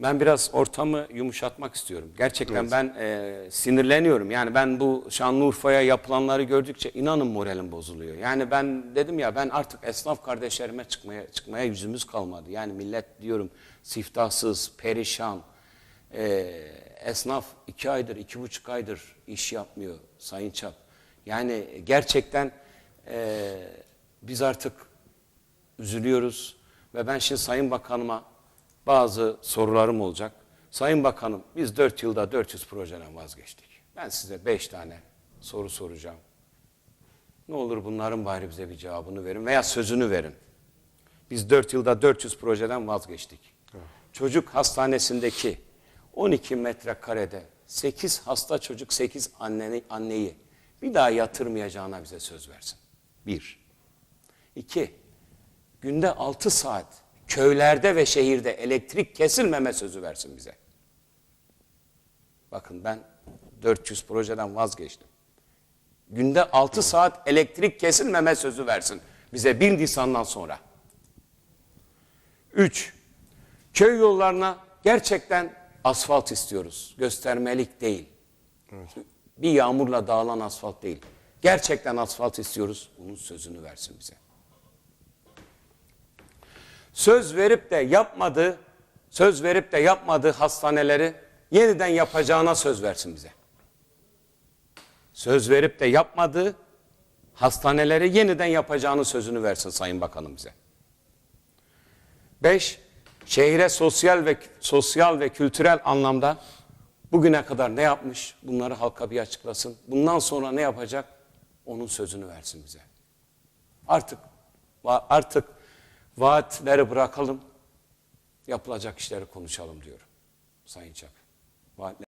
Ben biraz ortamı yumuşatmak istiyorum. Gerçekten ben e, sinirleniyorum. Yani ben bu Şanlıurfa'ya yapılanları gördükçe inanın moralim bozuluyor. Yani ben dedim ya ben artık esnaf kardeşlerime çıkmaya çıkmaya yüzümüz kalmadı. Yani millet diyorum siftahsız, perişan. E, esnaf iki aydır, iki buçuk aydır iş yapmıyor Sayın Çap. Yani gerçekten e, biz artık üzülüyoruz ve ben şimdi Sayın Bakanıma bazı sorularım olacak. Sayın Bakanım biz 4 yılda 400 projeden vazgeçtik. Ben size 5 tane soru soracağım. Ne olur bunların bari bize bir cevabını verin veya sözünü verin. Biz 4 yılda 400 projeden vazgeçtik. Çocuk hastanesindeki 12 metrekarede 8 hasta çocuk 8 anneni, anneyi bir daha yatırmayacağına bize söz versin. Bir. İki. Günde 6 saat köylerde ve şehirde elektrik kesilmeme sözü versin bize. Bakın ben 400 projeden vazgeçtim. Günde 6 saat elektrik kesilmeme sözü versin bize 1 Nisan'dan sonra. 3. Köy yollarına gerçekten asfalt istiyoruz. Göstermelik değil. Bir yağmurla dağılan asfalt değil. Gerçekten asfalt istiyoruz. Bunun sözünü versin bize. Söz verip de yapmadığı, söz verip de yapmadığı hastaneleri yeniden yapacağına söz versin bize. Söz verip de yapmadığı hastaneleri yeniden yapacağını sözünü versin Sayın Bakanım bize. Beş, şehire sosyal ve sosyal ve kültürel anlamda bugüne kadar ne yapmış bunları halka bir açıklasın. Bundan sonra ne yapacak onun sözünü versin bize. Artık artık vaatleri bırakalım, yapılacak işleri konuşalım diyorum Sayın Çap. Vaatleri